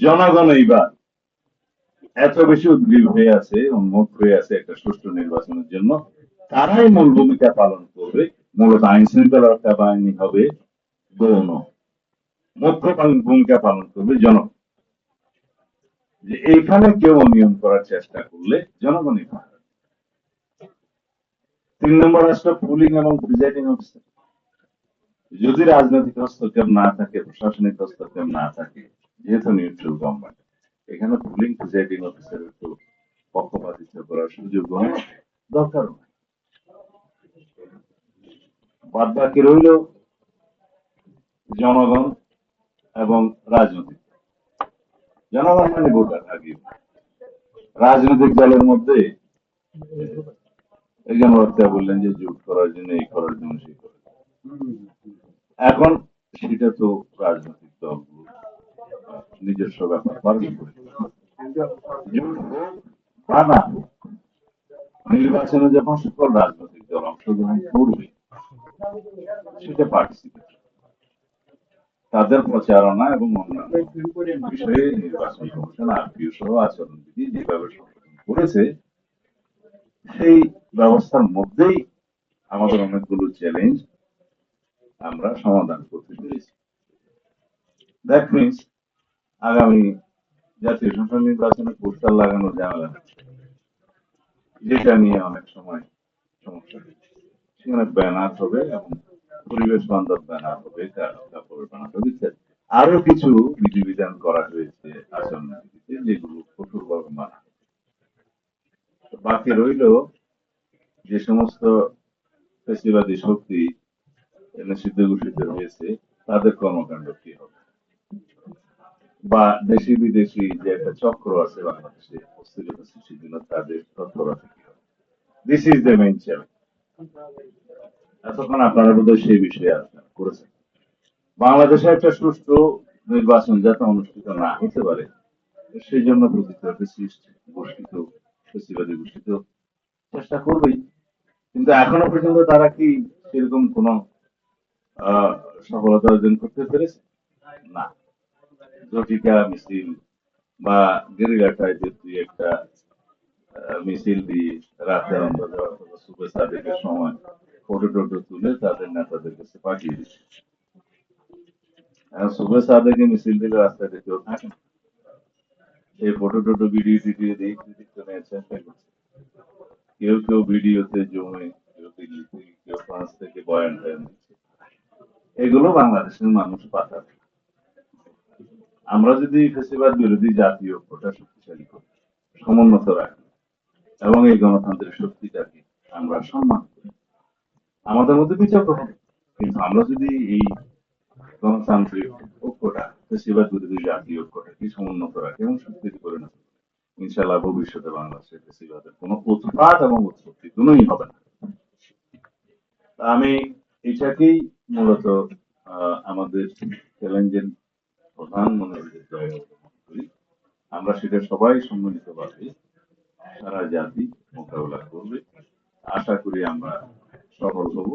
জনগণ এইবার এত বেশি উদ্গ্রীব হয়ে আছে উন্মুখ হয়ে আছে একটা সুষ্ঠু নির্বাচনের জন্য, তারাই মূল ভূমিকা পালন করবে। মূলত আইন শৃঙ্খলা রক্ষা বাহিনী হবে, গৌণ। মুখ্য ভূমিকা পালন করবে জনগণ। যে এইখানে কেউ অনিয়ম করার চেষ্টা করলে জনগণই পাবে। তিন নম্বর রাষ্ট্র, পুলিং এবং প্রিজাইডিং অফিসার। যদি রাজনৈতিক হস্তক্ষেপ না থাকে, প্রশাসনিক হস্তক্ষেপ না থাকে যেহেতু নিউট্রাল গভর্নমেন্ট এখানে পুলিং প্রিজাইডিং অফিসারের একটু পক্ষপাতিত্ব করার সুযোগ দরকার বাদ বাকি রইল জনগণ এবং রাজনৈতিক জনগণ মানে ভোটার, আগে রাজনৈতিক দলের মধ্যে একজন বক্তা বললেন যে জোট করার জন্য, এই করার জন্য, সেই করার। এখন সেটা তো রাজনৈতিক নিজস্ব ব্যাপার নির্বাচনে যখন সকল রাজনৈতিক দল অংশগ্রহণ করবে, সেটা পার্টিসিপেট তাদের প্রচারণা এবং অন্যান্য নির্বাচন কমিশন সহ যেভাবে সংশোধন করেছে, সেই ব্যবস্থার মধ্যেই আমাদের অনেকগুলো চ্যালেঞ্জ আমরা সমাধান করতে পেরেছি। দ্যাট মিনস আগামী জাতীয় সংসদ নির্বাচনে পোস্টার লাগানো ঝামেলা যেটা নিয়ে অনেক সময় সমস্যা। সেখানে ব্যানার হবে এবং পরিবেশ বান্ধব ব্যানার হবে কাপড়ের ব্যানার হবে, ইত্যাদি আরও কিছু বিধিবিধান করা হয়েছে আচরণ যেগুলো কঠোরভাবে মানা হবে। তো বাকি রইল যে সমস্ত ফেসিবাদী শক্তি নিষিদ্ধ ঘোষিত হয়েছে, তাদের কর্মকাণ্ড কি বা দেশি বিদেশি যে একটা চক্র আছে বাংলাদেশে অস্থিরতা সৃষ্টির জন্য তাদের তৎপরতা কি this is the main challenge এতক্ষণ আপনারা বোধহয় সেই বিষয়ে আলোচনা করেছেন। বাংলাদেশে একটা সুষ্ঠু নির্বাচন যাতে অনুষ্ঠিত না হতে পারে, সেই জন্য প্রতিক্রিয়া সৃষ্টি গোষ্ঠীত, ফেসিবাদী গোষ্ঠীত চেষ্টা করবেই। কিন্তু এখনও পর্যন্ত তারা কি সেরকম কোন সফলতা অর্জন করতে পেরেছে? না। জটিকা মিছিল বা গেরিলা টাইপের দুই একটা মিছিল দিয়ে রাতে অন্তত অথবা সময় ফটো টোটো তুলে তাদের নেতাদের কাছে পাঠিয়ে দিচ্ছে। মিছিল দিলে রাস্তায় কেউ থাকে এই ফটো টোটো ভিডিও টিডিও দিয়ে কৃতিত্ব কেউ কেউ ভিডিওতে জমে, কেউ দিল্লিতে, কেউ ফ্রান্স থেকে বয়ান টয়ান এগুলো বাংলাদেশের মানুষ পাঠাবে আমরা যদি ফেসিবাদ বিরোধী জাতীয় ঐক্যটা শক্তিশালী করি, সমুন্নত রাখি, এবং এই গণতন্ত্রের শক্তিটাকে আমরা সম্মান করি, আমাদের মধ্যে বিচক্র হবে কিন্তু আমরা যদি এই গণতান্ত্রিক ঐক্যটা ফেসিবাদ বিরোধী জাতীয় ঐক্যটাকে সমুন্নত রাখি এবং শক্তিতে করি ইনশাল্লাহ ভবিষ্যতে বাংলাদেশে ফেসিবাদের কোনো উৎপাত এবং উৎপত্তি দুটোই হবে না। আমি এটাকেই মূলত আমাদের চ্যালেঞ্জের প্রধান মনে করি আমরা সেটা সবাই সম্মিলিতভাবে সারা জাতি মোকাবেলা করবে। আশা করি আমরা সফল হব।